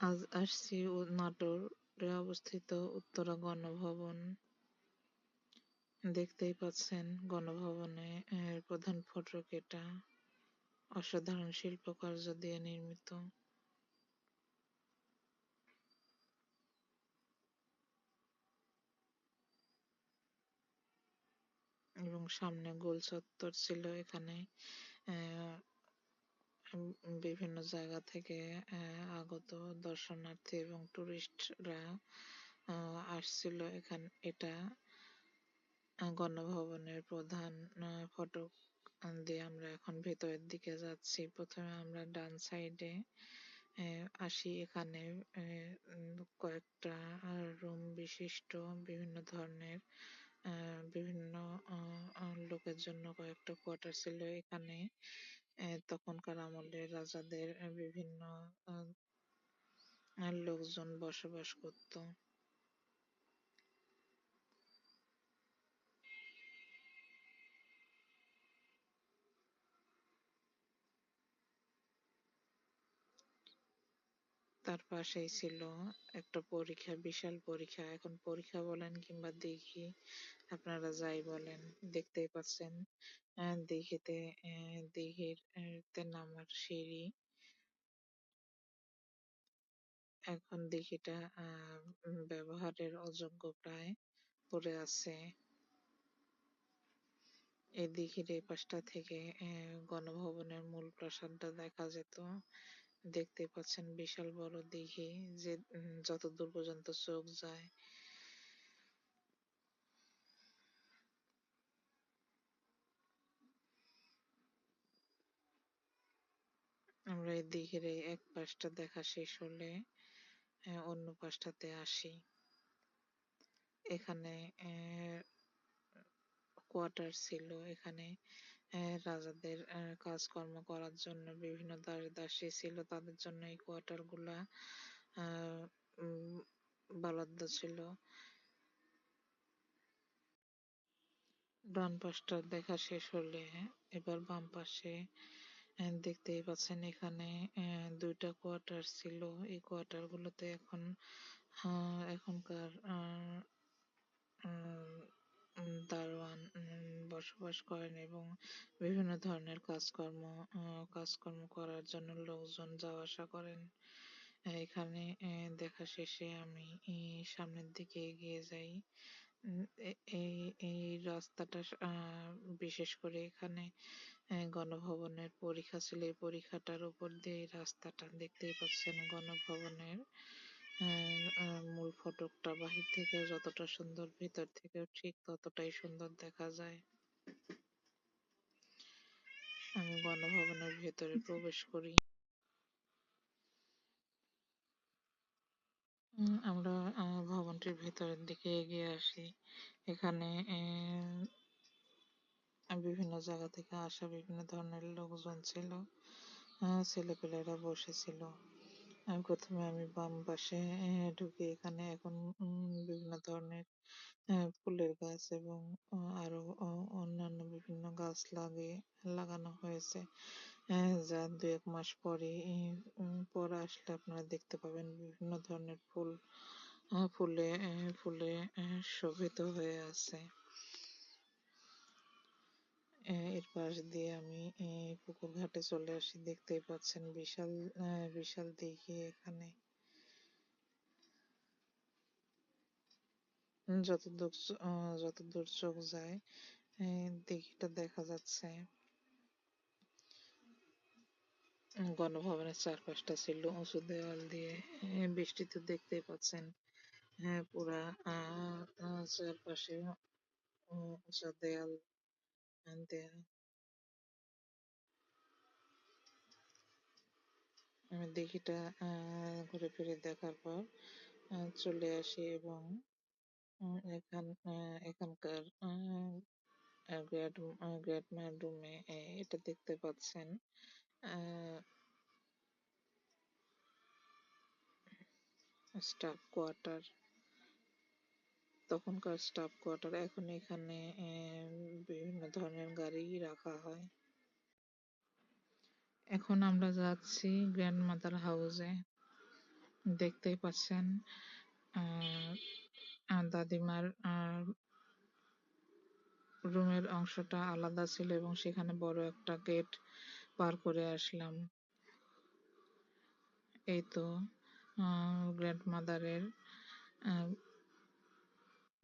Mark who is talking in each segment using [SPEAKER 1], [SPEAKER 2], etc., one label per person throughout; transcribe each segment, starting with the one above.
[SPEAKER 1] আজ আসছি নাটোরে অবস্থিত উত্তরা গণভবন। দেখতেই পাচ্ছেন গণভবনে এর প্রধান ফটক এটা অসাধারণ শিল্পকার্য দিয়ে নির্মিত। এবং সামনে গোল চত্বর ছিল এখানে বিভিন্ন জায়গা থেকে আগত দর্শনার্থী এবং টুরিস্টরা আসছিল এখানে, এটা গণভবনের প্রধান ফটক দিয়ে আমরা এখন ভেতরের দিকে যাচ্ছি। প্রথমে আমরা ডান সাইডে আসি। এখানে কয়েকটা রুম বিশিষ্ট, বিভিন্ন ধরনের বিভিন্ন লোকের জন্য কয়েকটা কোয়ার্টার ছিল এখানে। তখনকার আমলে রাজাদের বিভিন্ন লোকজন বসবাস করত। তার পাশেই ছিল একটা পরীক্ষা, বিশাল পরীক্ষা। এখন পরীক্ষা বলেন কিংবা দিঘি আপনারা যাই বলেন, দেখতেই পাচ্ছেন। দিঘিতে দিঘির তে নামার সিঁড়ি। এখন দিঘিটা ব্যবহারের অযোগ্য প্রায় পড়ে আছে। এই দিঘির এই পাশটা থেকে, আহ, গণভবনের মূল প্রাসাদটা দেখা যেত। দেখতে পাচ্ছেন বিশাল বড় দিঘি যে যত দূর পর্যন্ত চোখ যায়। আমরা এই দিঘির এক পাশটা দেখা শেষ হলে অন্য পাশটাতে আসি। এখানে কোয়ার্টার ছিল, এখানে রাজাদের কাজকর্ম করার জন্য বিভিন্ন দাস দাসী ছিল। তাদের জন্য এই কোয়ার্টারগুলা বরাদ্দ ছিল। ডান পাশটা দেখা শেষ হলে, এবার বাম পাশে দেখতেই পাচ্ছেন এখানে দুইটা কোয়ার্টার ছিল। এই কোয়ার্টার গুলোতে এখন এখনকার দারোয়ান বসবাস করেন এবং বিভিন্ন ধরনের কাজকর্ম কাজকর্ম করার জন্য লোকজন যাওয়া আসা করেন। এখানে দেখা শেষে আমি সামনের দিকে এগিয়ে যাই। এই এই রাস্তাটা বিশেষ করে এখানে গণভবনের পরীক্ষা ছিল। এই পরীক্ষাটার উপর দিয়ে এই রাস্তাটা দেখতেই পাচ্ছেন গণভবনের। মূল ফটকটা বাহির থেকে যতটা সুন্দর ভিতর থেকে ঠিক ততটাই সুন্দর দেখা যায়। আমি গণভবনের ভেতরে প্রবেশ করি। আমরা ভবনটির ভেতরের দিকে এগিয়ে আসি। এখানে বিভিন্ন জায়গা থেকে আসা বিভিন্ন ধরনের লোকজন ছিল। ছেলেপেলেরা বসেছিল। প্রথমে আমি বাম পাশে ঢুকে এখানে এখন বিভিন্ন ধরনের ফুলের গাছ এবং আরও অন্যান্য বিভিন্ন গাছ লাগিয়ে লাগানো হয়েছে। যা দু এক মাস পরে পর আসলে আপনারা দেখতে পাবেন বিভিন্ন ধরনের ফুল ফুলে ফুলে শোভিত হয়ে আছে। এর পাশ দিয়ে আমি পুকুর ঘাটে চলে আসি। দেখতেই পাচ্ছেন বিশাল বিশাল দিঘি এখানে। যতদূর যতদূর চোখ যায় দিঘিটা দেখা যাচ্ছে। গণভবনের চারপাশটা ছিল উঁচু দেওয়াল দিয়ে। বৃষ্টিতে দেখতেই পাচ্ছেন। হ্যাঁ পুরা আহ চারপাশে উঁচু দেয়াল দেয়া আমি দিঘিটা ঘুরে ফিরে দেখার পর চলে আসি এবং এখান এখানকার গ্রেট গ্রেট ম্যান রুমে এটা দেখতে পাচ্ছেন। Staff quarter. তখনকার স্টাফ কোয়ার্টার এখন এখানে বিভিন্ন ধরনের গাড়ি রাখা হয়। এখন আমরা যাচ্ছি গ্র্যান্ড মাদার হাউসে দেখতেই পাচ্ছেন আহ, দাদিমার আহ, রুমের অংশটা আলাদা ছিল এবং সেখানে বড় একটা গেট পার করে আসলাম। এই তো গ্র্যান্ড মাদারের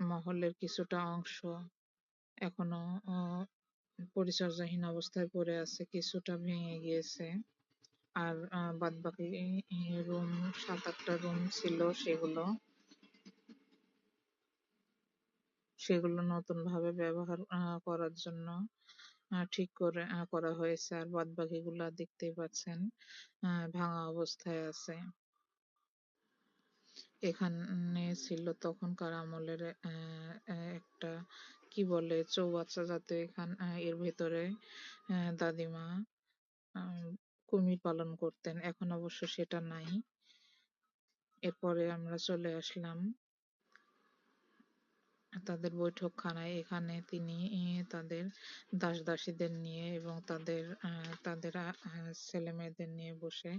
[SPEAKER 1] মহলের কিছুটা অংশ এখনও পরিচর্যাহীন অবস্থায় পড়ে আছে, কিছুটা ভেঙে গিয়েছে। আর বাদ বাকি রুম, সাত আটটা রুম ছিল সেগুলো। সেগুলো নতুন ভাবে ব্যবহার করার জন্য ঠিক করে করা হয়েছে। আর বাদ বাকিগুলা দেখতেই পাচ্ছেন ভাঙা অবস্থায় আছে। এখানে ছিল তখনকার আমলের একটা, কি বলে, চৌবাচ্চা যাতে এখান এর ভেতরে দাদিমা কুমির পালন করতেন। এখন অবশ্য সেটা নাই। এরপরে আমরা চলে আসলাম তাদের বৈঠকখানায় এখানে তিনি তাদের দাস দাসীদের নিয়ে এবং তাদের তাদের আহ, ছেলে মেয়েদের নিয়ে বসে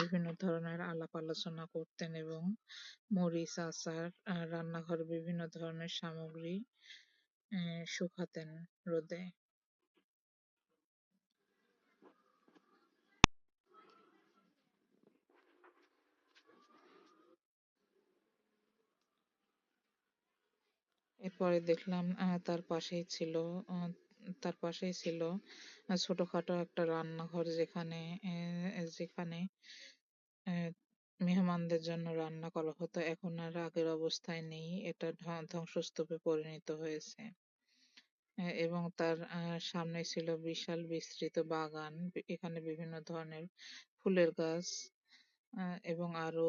[SPEAKER 1] বিভিন্ন ধরনের আলাপ আলোচনা করতেন এবং মরিচ আচার রান্নাঘরে বিভিন্ন ধরনের সামগ্রী শুকাতেন রোদে। এরপরে দেখলাম তার পাশেই ছিল তার পাশেই ছিল ছোটখাটো একটা রান্নাঘর যেখানে যেখানে মেহমানদের জন্য রান্না করা হতো। এখন আর আগের অবস্থায় নেই। এটা ধ্ব- ধ্বংসস্তূপে পরিণত হয়েছে। এবং তার সামনে ছিল বিশাল বিস্তৃত বাগান এখানে বিভিন্ন ধরনের ফুলের গাছ এবং আরও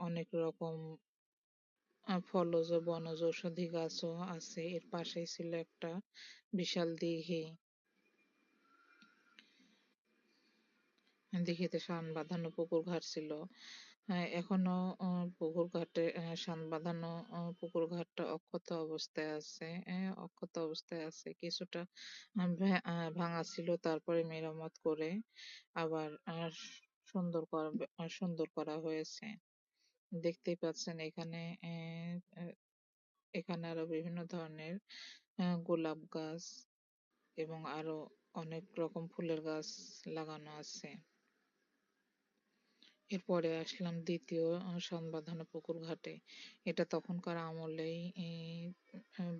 [SPEAKER 1] অনেক রকম ফলজ বনজ ঔষধি গাছও আছে এর পাশেই ছিল একটা বিশাল দিঘি। দিঘিতে শান বাঁধানো পুকুর ঘাট ছিল। এখনও পুকুর ঘাটে আহ, শান বাঁধানো পুকুর ঘাটটা অক্ষত অবস্থায় আছে আহ, অক্ষত অবস্থায় আছে। কিছুটা ভাঙা ছিল তারপরে মেরামত করে আবার সুন্দর করা হয়েছে। দেখতেই পাচ্ছেন এখানে আহ, এখানে আরও বিভিন্ন ধরনের আহ, গোলাপ গাছ এবং আরও অনেক রকম ফুলের গাছ লাগানো আছে। এরপরে আসলাম দ্বিতীয় সনবাঁধানো পুকুর ঘাটে। এটা তখনকার আমলেই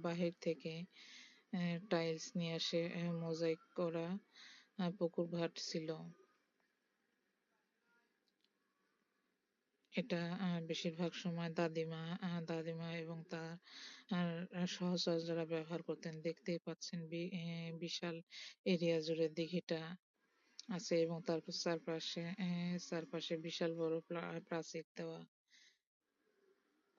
[SPEAKER 1] বাহির থেকে টাইলস নিয়ে আসে মোজাইক করা পুকুর ঘাট ছিল। এটা বেশিরভাগ সময় দাদিমা দাদিমা এবং তার আহ, সহচর্যরা ব্যবহার করতেন। দেখতেই পাচ্ছেন বিশাল এরিয়া জুড়ে দিঘিটা আছে এবং তারপর চারপাশে চারপাশে বিশাল বড় প্রাচীর দেওয়া।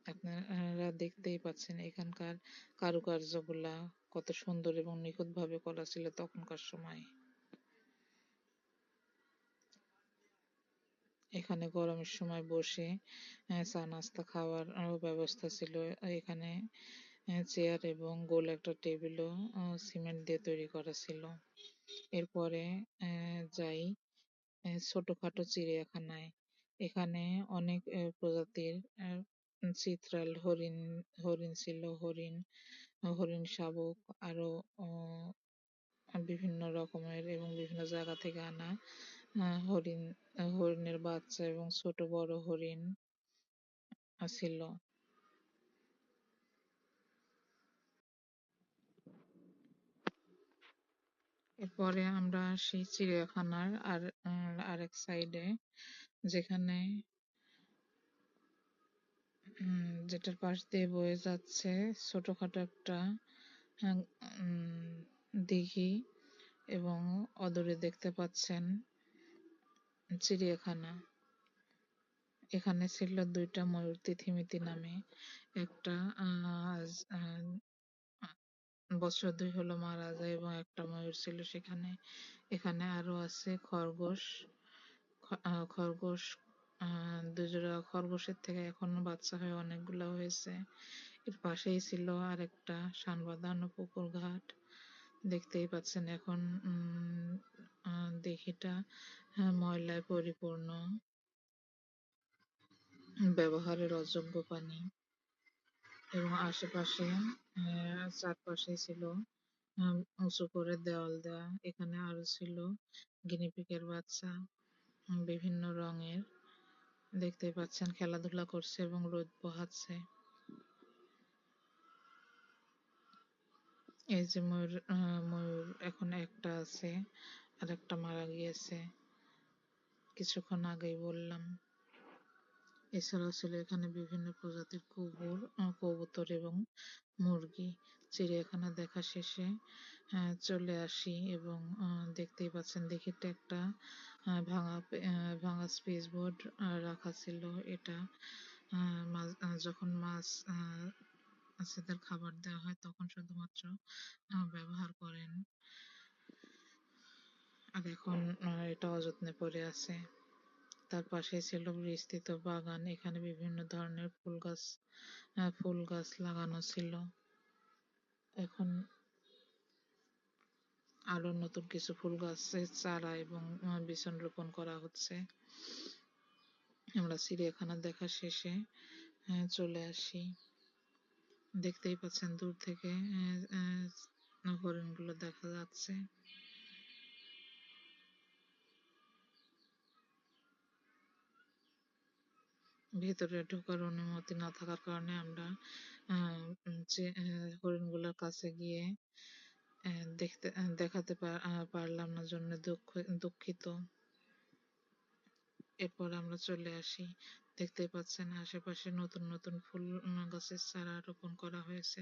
[SPEAKER 1] আপনারা দেখতেই পাচ্ছেন এখানকার কারুকার্যগুলা কত সুন্দর এবং নিখুঁতভাবে করা ছিল তখনকার সময়। এখানে গরমের সময় বসে চা, নাস্তা খাওয়ার ব্যবস্থা ছিল। এখানে চেয়ার এবং গোল একটা টেবিলও সিমেন্ট দিয়ে তৈরি করা ছিল। এরপরে যাই ছোটখাটো চিড়িয়াখানায়। এখানে অনেক প্রজাতির চিত্রাল, হরিণ হরিণ ছিল, হরিণ হরিণ শাবক আরও বিভিন্ন রকমের এবং বিভিন্ন জায়গা থেকে আনা আহ, হরিণ হরিণের বাচ্চা এবং ছোট বড় হরিণ ছিল এরপরে আমরা আসি চিড়িয়াখানার আর আরেক সাইডে যেখানে উম, যেটার পাশ দিয়ে বয়ে যাচ্ছে ছোটখাটো একটা আহ, উম, দিঘি এবং অদূরে দেখতে পাচ্ছেন চিড়িয়াখানা। এখানে ছিল দুইটা ময়ূর তিথিমিতি নামে। একটা আহ, বছর দুই হলো মারা যায় এবং একটা ময়ূর ছিল সেখানে। এখানে আরও আছে খরগোশ। খরগোশ দুজোড়া খরগোশের থেকে এখনও বাচ্চা হয়ে অনেকগুলো হয়েছে। এর পাশেই ছিল আরেকটা বাঁধানো পুকুর ঘাট। দেখতেই পাচ্ছেন এখন দিঘিটা ময়লায় পরিপূর্ণ। ব্যবহারের অযোগ্য পানি। এবং আশেপাশে আহ চারপাশে ছিল উম উঁচু করে দেওয়াল দেওয়া। এখানে আরও ছিল গিনিপিগের বাচ্চা, বিভিন্ন রঙের। দেখতে পাচ্ছেন, খেলাধুলা করছে এবং রোদ পোহাচ্ছে। এই যে ময়ূর আহ ময়ূর এখন একটা আছে। আর একটা মারা গিয়েছে। কিছুক্ষণ আগেই বললাম এছাড়াও ছিল এখানে বিভিন্ন প্রজাতির কুকুর কবুতর এবং মুরগি চিড়িয়াখানা দেখা শেষে চলে আসি এবং দেখতেই পাচ্ছেন দেখিতে একটা ভাঙা ভাঙা স্পেস বোর্ড রাখা ছিল। এটা যখন মাছ মাছেদের খাবার দেওয়া হয় তখন শুধুমাত্র ব্যবহার করেন। এখন এটা অযত্নে পড়ে আছে। তার পাশে ছিল বিস্তৃত বাগান, এখানে বিভিন্ন ধরনের ফুল গাছ ফুল গাছ লাগানো ছিল। এখন আরও নতুন কিছু ফুল গাছের চারা এবং বিচন রোপণ করা হচ্ছে। আমরা চিড়িয়াখানা দেখা শেষে চলে আসি। দেখতেই পাচ্ছেন দূর থেকে হরিণগুলো দেখা যাচ্ছে। ভেতরে ঢোকার অনুমতি না থাকার কারণে আমরা হরিণগুলোর কাছে গিয়ে দেখতে দেখাতে পারলাম না, জন্য দুঃখ, দুঃখিত। এরপর আমরা চলে আসি। দেখতে পাচ্ছেন আশেপাশে নতুন নতুন ফুল গাছের চারা রোপণ করা হয়েছে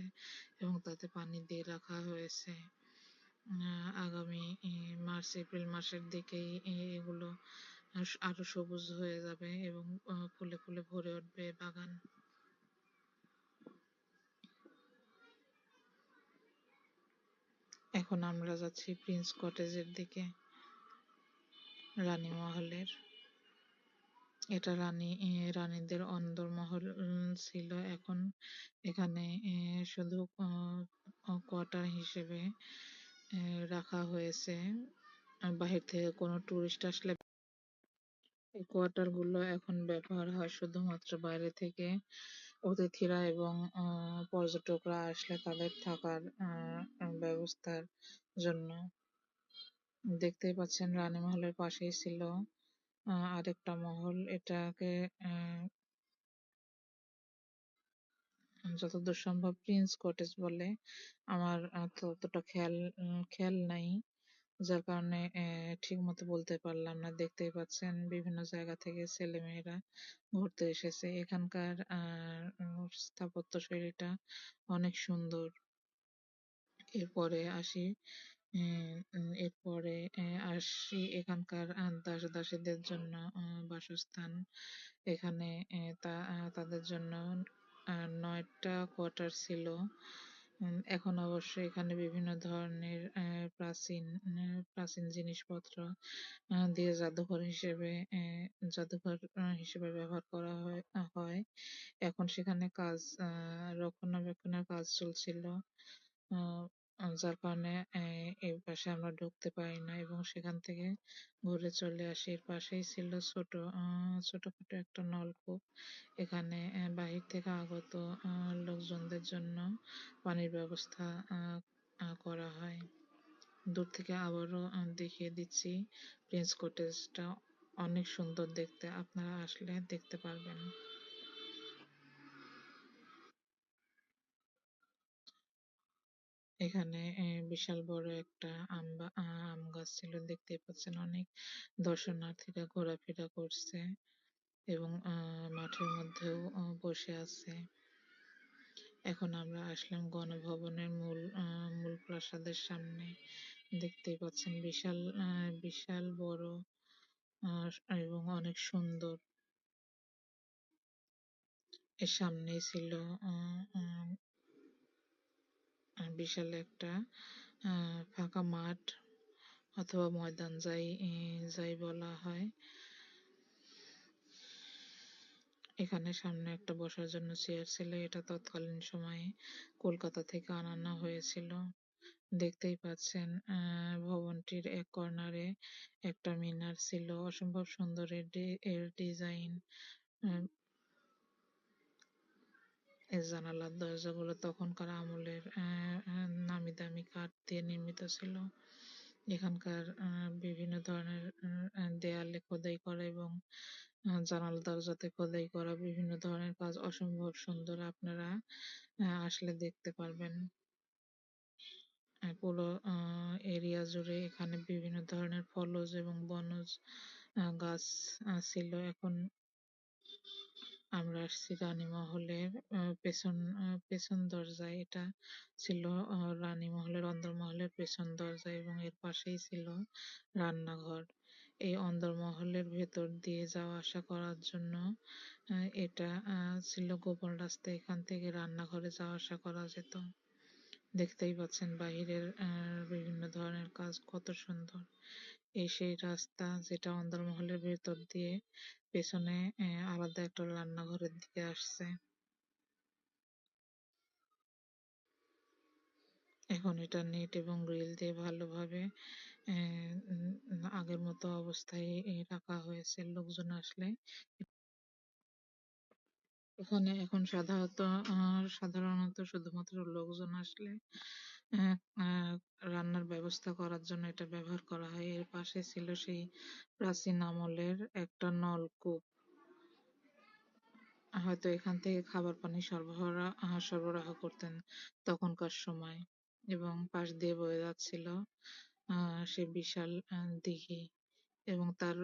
[SPEAKER 1] এবং তাতে পানি দিয়ে রাখা হয়েছে। আগামী মার্চ, এপ্রিল মাসের দিকেই এগুলো আরও সবুজ হয়ে যাবে এবং ফুলে ফুলে ভরে উঠবে বাগান। এখন আমরা যাচ্ছি প্রিন্স কটেজের দিকে রানী মহলের এটা রানী রানীদের অন্দরমহল উম, ছিল এখন। এখানে শুধু কোয়ার্টার হিসেবে রাখা হয়েছে। বাহির থেকে কোনো টুরিস্ট আসলে কোয়ার্টারগুলো এখন ব্যবহার হয় শুধুমাত্র বাইরে থেকে অতিথিরা এবং পর্যটকরা আসলে তাদের থাকার ব্যবস্থার জন্য। দেখতেই পাচ্ছেন রানী মহলের পাশেই ছিল আহ, আরেকটা মহল। এটাকে আহ, যতদূর সম্ভব প্রিন্স কটেজ বলে। আমার ততটা খেয়াল খেয়াল নাই। যার কারণে ঠিক মতো বলতে পারলাম না। দেখতেই পাচ্ছেন বিভিন্ন জায়গা থেকে ছেলে মেয়েরা ঘুরতে এসেছে। এখানকার স্থাপত্য শৈলীটা অনেক সুন্দর। এরপরে আসি এরপরে আসি এখানকার দাস দাসীদের জন্য বাসস্থান। এখানে তাদের জন্য নয়টা কোয়ার্টার ছিল। এখন অবশ্য এখানে বিভিন্ন ধরনের আহ, প্রাচীন আহ, প্রাচীন জিনিসপত্র দিয়ে জাদুঘর হিসেবে আহ, জাদুঘর হিসেবে ব্যবহার করা হয় হয়। এখন সেখানে কাজ আহ, রক্ষণাবেক্ষণের কাজ চলছিল। আহ, যার কারণে এই পাশে আমরা ঢুকতে পারি না এবং সেখান থেকে ঘুরে চলে আসি। এর পাশেই ছিল ছোট আহ, ছোটখাটো একটা নলকূপ। এখানে বাহির থেকে আগত লোকজনদের জন্য পানির ব্যবস্থা করা হয়। দূর থেকে আবারও দেখিয়ে দিচ্ছি প্রিন্স কটেজটা। অনেক সুন্দর দেখতে। আপনারা আসলে দেখতে পারবেন। এখানে আহ, বিশাল বড় একটা আম বা- আম গাছ ছিল। দেখতেই পাচ্ছেন অনেক দর্শনার্থীরা ঘোরাফেরা করছে এবং আহ, মাঠের মধ্যেও আহ, বসে আছে। এখন আমরা আসলাম গণভবনের মূল আহ, মূল প্রাসাদের সামনে। দেখতেই পাচ্ছেন বিশাল আহ, বিশাল বড় আহ, এবং অনেক সুন্দর। এর সামনেই ছিল আহ, আহ, বিশাল একটা আহ, ফাঁকা মাঠ অথবা ময়দান যাই যাই বলা হয়। এখানে সামনে একটা বসার জন্য চেয়ার ছিল এটা তৎকালীন সময়ে কলকাতা থেকে আনানো হয়েছিল। দেখতেই পাচ্ছেন আহ, ভবনটির এক কর্নারে একটা মিনার ছিল। অসম্ভব সুন্দর এর ডি- এর ডিজাইন জানালার দরজাগুলো তখনকার আমলের নামি দামি কাঠ দিয়ে নির্মিত ছিল। এখানকার বিভিন্ন ধরনের দেয়ালে খোদাই করা এবং জানালা দরজাতে খোদাই করা বিভিন্ন ধরনের কাজ অসম্ভব সুন্দর আপনারা আসলে দেখতে পারবেন। পুরো এরিয়া জুড়ে এখানে বিভিন্ন ধরনের ফলজ এবং বনজ গাছ ছিল। এখন আমরা আসছি রানী মহলের পেছন পেছন দরজায়। এটা ছিল রানী মহলের অন্দরমহলের পেছন দরজা এবং এর পাশেই ছিল রান্নাঘর। এই অন্দরমহলের ভেতর দিয়ে যাওয়া আসা করার জন্য এটা ছিল গোপন রাস্তা। এখান থেকে রান্নাঘরে যাওয়া আসা করা যেত। দেখতেই পাচ্ছেন বাহিরের বিভিন্ন ধরনের কাজ কত সুন্দর। এই সেই রাস্তা যেটা অন্দরমহলের ভেতর দিয়ে পেছনে আলাদা একটা রান্নাঘরের দিকে আসছে। এখন এটা নেট এবং গ্রিল দিয়ে ভালোভাবে আগের মতো অবস্থায় রাখা হয়েছে। লোকজন আসলে এখানে এখন সাধারণত সাধারণত শুধুমাত্র লোকজন আসলে রান্নার ব্যবস্থা করার জন্য এটা ব্যবহার করা হয়। এর পাশে ছিল সেই প্রাচীন আমলের একটা নলকূপ। হয়তো এখান থেকে খাবার পানি সরবরাহ সরবরাহ করতেন তখনকার সময় এবং পাশ দিয়ে বয়ে যাচ্ছিল সে বিশাল দিঘি। এবং তার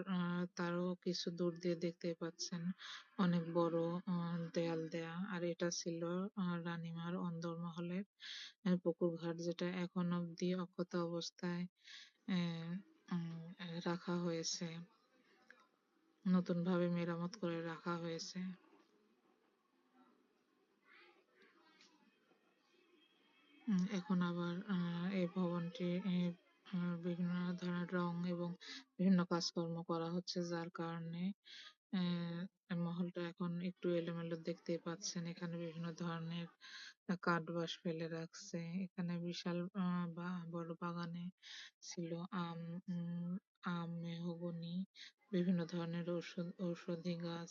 [SPEAKER 1] তারও কিছু দূর দিয়ে দেখতে পাচ্ছেন অনেক বড় দেয়াল দেয়া। আর এটা ছিল রানীমার অন্দরমহলের পুকুর ঘাট যেটা এখন অব্দি অক্ষত অবস্থায় রাখা হয়েছে। নতুন ভাবে মেরামত করে রাখা হয়েছে। এখন আবার এই ভবনটি বিভিন্ন ধরনের রং এবং বিভিন্ন কাজকর্ম করা হচ্ছে যার কারণে মহলটা এখন একটু এলোমেলো দেখতেই পাচ্ছেন। এখানে বিভিন্ন ধরনের কাঠ বাঁশ ফেলে রাখছে। এখানে বিশাল বড় বাগানে ছিল আম আম, মেহগনি, বিভিন্ন ধরনের ঔষধি গাছ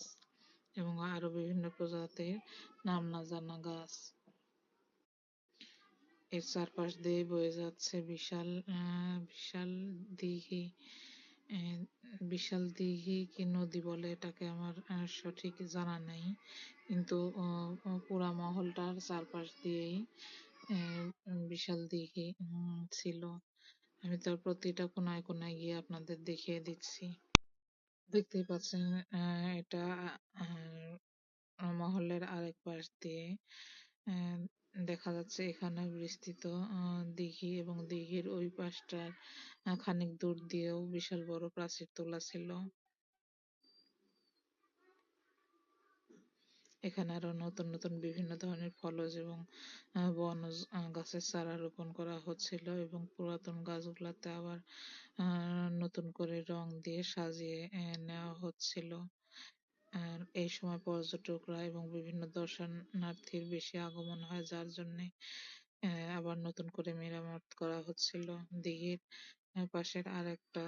[SPEAKER 1] এবং আরও বিভিন্ন প্রজাতির নাম না জানা গাছ। এর চারপাশ দিয়ে বয়ে যাচ্ছে বিশাল বিশাল দিঘি বিশাল দিঘি কি নদী বলে এটাকে আমার সঠিক জানা নেই। কিন্তু পুরা মহলটার চারপাশ দিয়েই বিশাল দিঘি ছিল। আমি তার প্রতিটা কোনায় কোনায় গিয়ে আপনাদের দেখিয়ে দিচ্ছি। দেখতেই পাচ্ছেন এটা মহলের আরেক পাশ দিয়ে দেখা যাচ্ছে এখানে বিস্তৃত দিঘি এবং দিঘির ওই পাশটার খানিক দূর দিয়েও বিশাল বড় প্রাচীর তোলা ছিল। এখানে আরও নতুন নতুন বিভিন্ন ধরনের ফলজ এবং বনজ গাছের চারা রোপণ করা হচ্ছিল এবং পুরাতন গাছগুলাতে আবার নতুন করে রং দিয়ে সাজিয়ে নেওয়া হচ্ছিল। এই সময় পর্যটকরা এবং বিভিন্ন দর্শনার্থীর বেশি আগমন হয়, যার জন্য আবার নতুন করে মেরামত করা হচ্ছিল। দিঘির পাশের আর একটা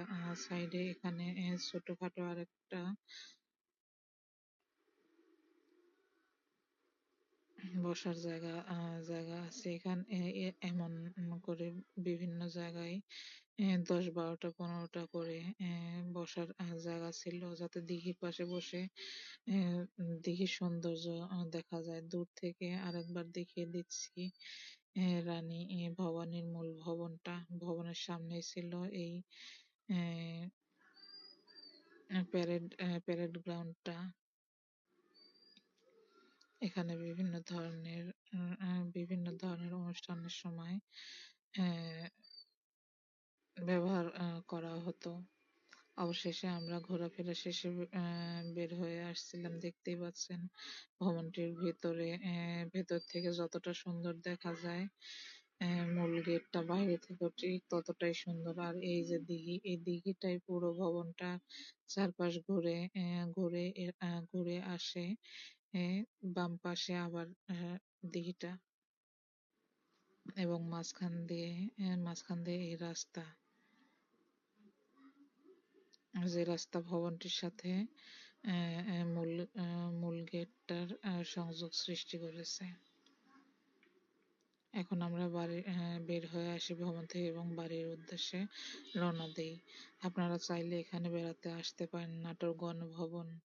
[SPEAKER 1] সাইডে এখানে ছোটখাটো আর একটা বসার জায়গা জায়গা আছে। এখানে এমন করে বিভিন্ন জায়গায় দশ বারোটা, পনেরোটা করে বসার জায়গা ছিল যাতে দিঘির পাশে বসে দিঘির সৌন্দর্য দেখা যায়। দূর থেকে আরেকবার দেখিয়ে দিচ্ছি রানী ভবানীর মূল ভবনটা। ভবনের সামনে ছিল এই প্যারেড প্যারেড গ্রাউন্ডটা। এখানে বিভিন্ন ধরনের বিভিন্ন ধরনের অনুষ্ঠানের সময় ব্যবহার করা হতো। অবশেষে আমরা ঘোরাফেরা শেষে বের হয়ে আসছিলাম, দেখতেই পাচ্ছেন ভবনটির ভেতরে ভেতর থেকে যতটা সুন্দর দেখা যায় মূল গেটটা বাইরে থেকে ঠিক ততটাই সুন্দর। আর এই যে দিঘি, এই দিঘিটাই পুরো ভবনটা চারপাশ ঘুরে ঘুরে ঘুরে আসে বাম পাশে আবার দিঘিটা। এবং মাঝখান দিয়ে মাঝখান দিয়ে এই রাস্তা। যে রাস্তা ভবনটির সাথে মূল গেটটার সংযোগ সৃষ্টি করেছে। এখন আমরা বাড়ি বের হয়ে আসি ভবন থেকে এবং বাড়ির উদ্দেশ্যে রওনা দিই আপনারা চাইলে এখানে বেড়াতে আসতে পারেন নাটোর গণভবনে